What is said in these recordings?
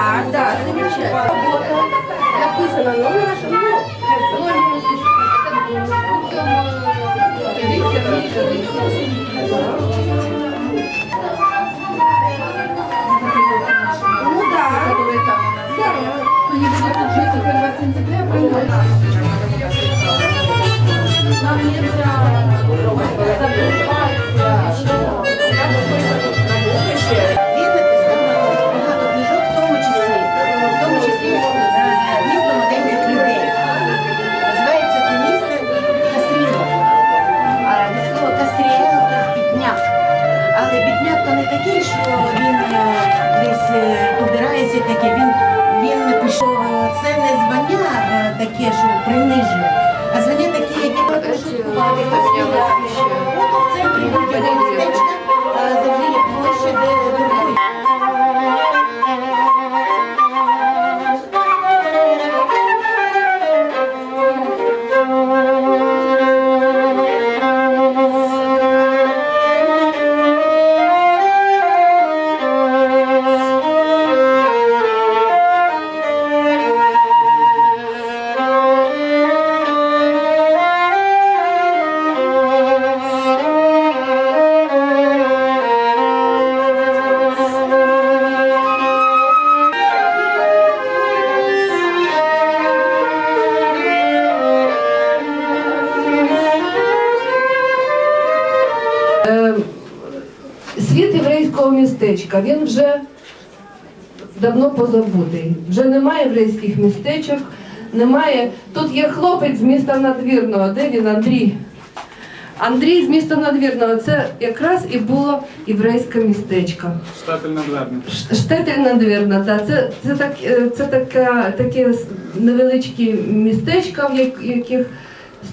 Да, да, замечательно. Работа. Написано, но наша, ну, Ну да. Они будут жить 1 сентября, понимаете? Нам нельзя таке, що принижує, а звання таке, яке шуткувати. Світ єврейського містечка, він вже давно позабутий. Вже немає єврейських містечок, немає. Тут є хлопець з міста Надвірного. Де він, Андрій? Андрій з міста Надвірного. Це якраз і було єврейське містечко. Штепель надверний. Ш- Штетель надвірна, та це, це, так, е, це таке с- невеличкі містечка, в як- яких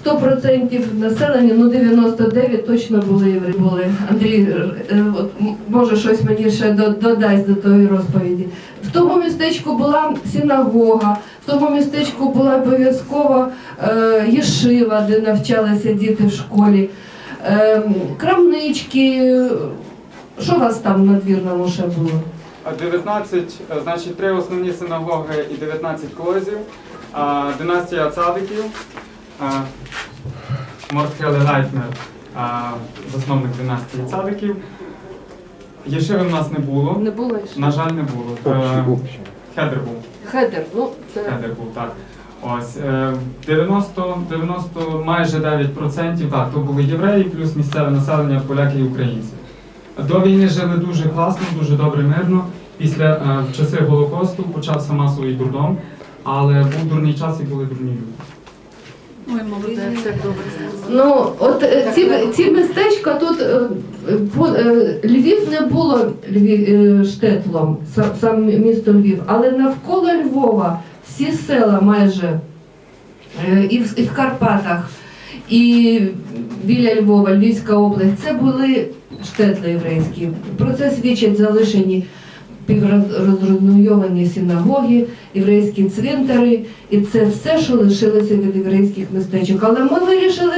100% населення, ну 99 точно були євреї. Андрій, е, от, може щось мені ще додасть до тої розповіді. В тому містечку була синагога, в тому містечку була обов'язково е, єшива, де навчалися діти в школі, е, крамнички. Що у вас там в надвірному ще було? А 19, е, значить, три основні синагоги і 19 колозів. Династія цадиків. Мортхеле Лайтнер, засновник династії цадиків. Єшиви в нас не було. Не було ще. На жаль, не було. Е, Хедер був. Хедер, ну це Хедер був, так. Ось е, 90, 90 майже 9%, так, то були євреї, плюс місцеве населення, поляки і українці. До війни жили дуже класно, дуже добре, мирно. Після е, в часи Голокосту почався масовий дурдом, але був дурний час і були дурні люди. Ну от е, ці, ці містечка тут е, по- е, Львів не було Львів, штетлом, сам, місто Львів, але навколо Львова всі села майже і в, і в Карпатах, і біля Львова, Львівська область, це були штетли єврейські. Про це свідчать залишені піврозруйновані синагоги, єврейські цвинтари, і це все, що лишилося від єврейських містечок. Але ми вирішили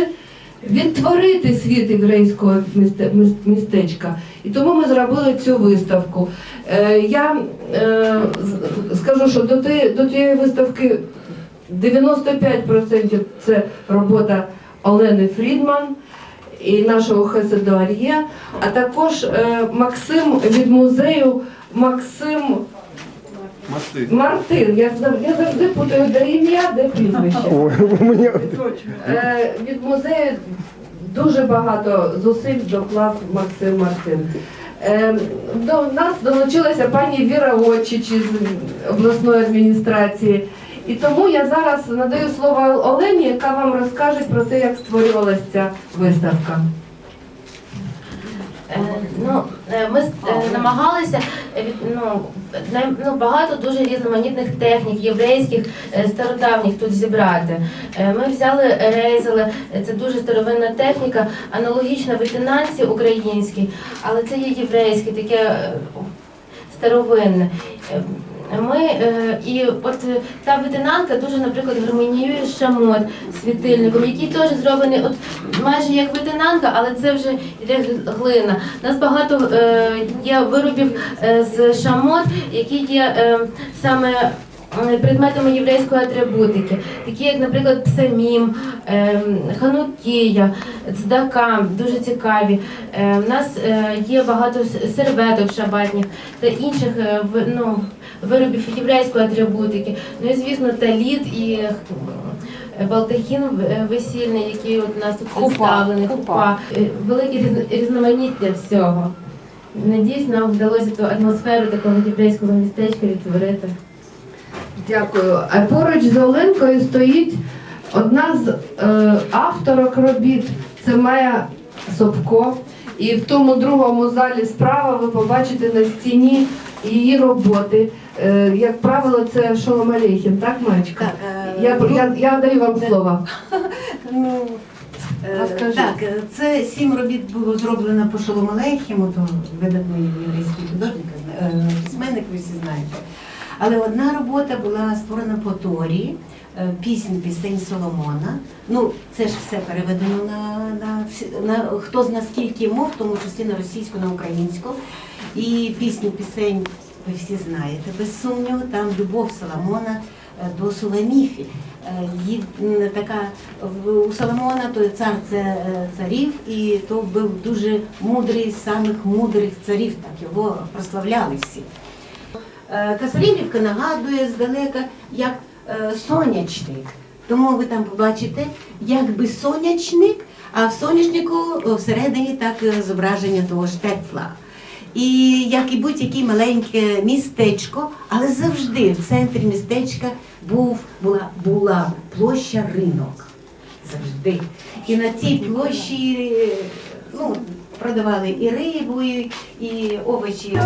відтворити світ єврейського містечка. І тому ми зробили цю виставку. Е, я е, скажу, що до, тієї- до тієї виставки 95% це робота Олени Фрідман і нашого Хеседу Ар'є, а також е, Максим від музею Максим Мартин. Я я завжди путаю де ім'я, де прізвище. Е, від музею дуже багато зусиль доклав Максим Мартин. Е, до нас долучилася пані Віра Очич із обласної адміністрації. І тому я зараз надаю слово Олені, яка вам розкаже про те, як створювалася ця виставка. Е, Ну, е, ми е, намагалися ну, ну, багато дуже різноманітних технік, єврейських, стародавніх тут зібрати. Ми взяли рейзели, це дуже старовинна техніка, аналогічна ветенанці українській, але це є єврейське, таке старовинне. Ми е, і от е, та ветенанка дуже, наприклад, гармоніює з шамот світильником, який теж зроблений от майже як ветенанка, але це вже йде глина. У нас багато е, є виробів з шамот, які є саме. Е, Предметами єврейської атрибутики, такі як, наприклад, псамім, е, ханукія, цдака, дуже цікаві. У нас е, є багато серветок шабатних та інших ну, виробів єврейської атрибутики. Ну і звісно, таліт і балтахін весільний, який от у нас тут представлений. хупа. Е, Велике різноманіття всього. Надіюсь, нам вдалося ту атмосферу такого єврейського містечка відтворити. Дякую. А поруч з Оленкою стоїть одна з е, авторок робіт. Це Майя Собко. І в тому другому залі справа ви побачите на стіні її роботи. Е, як правило, це Шолом Алейхін, так, Маєчка? Так, е, Я, я, я даю вам слово. Ну, е, Розкажи. так, е, це сім робіт було зроблено по Шолому Алейхіму, то видатний єврейський художник, е, письменник, ви всі знаєте. Але одна робота була створена по Торі, е, пісень пісень Соломона. Ну, це ж все переведено на, на, на хто з наскільки мов, в тому числі на російську, на українську. І пісню пісень ви всі знаєте, без сумніву, там любов Соломона е, до Суламіфі. Е, Її така у Соломона той цар це царів, і то був дуже мудрий з самих мудрих царів, так його прославляли всі. Е, Касарівка нагадує здалека як е, сонячник. Тому ви там побачите, якби сонячник, а в сонячнику всередині так е, зображення того штефла. І як і будь-яке маленьке містечко, але завжди в центрі містечка був, була, була площа ринок. Завжди. І на цій площі продавали і рибу, і овочі.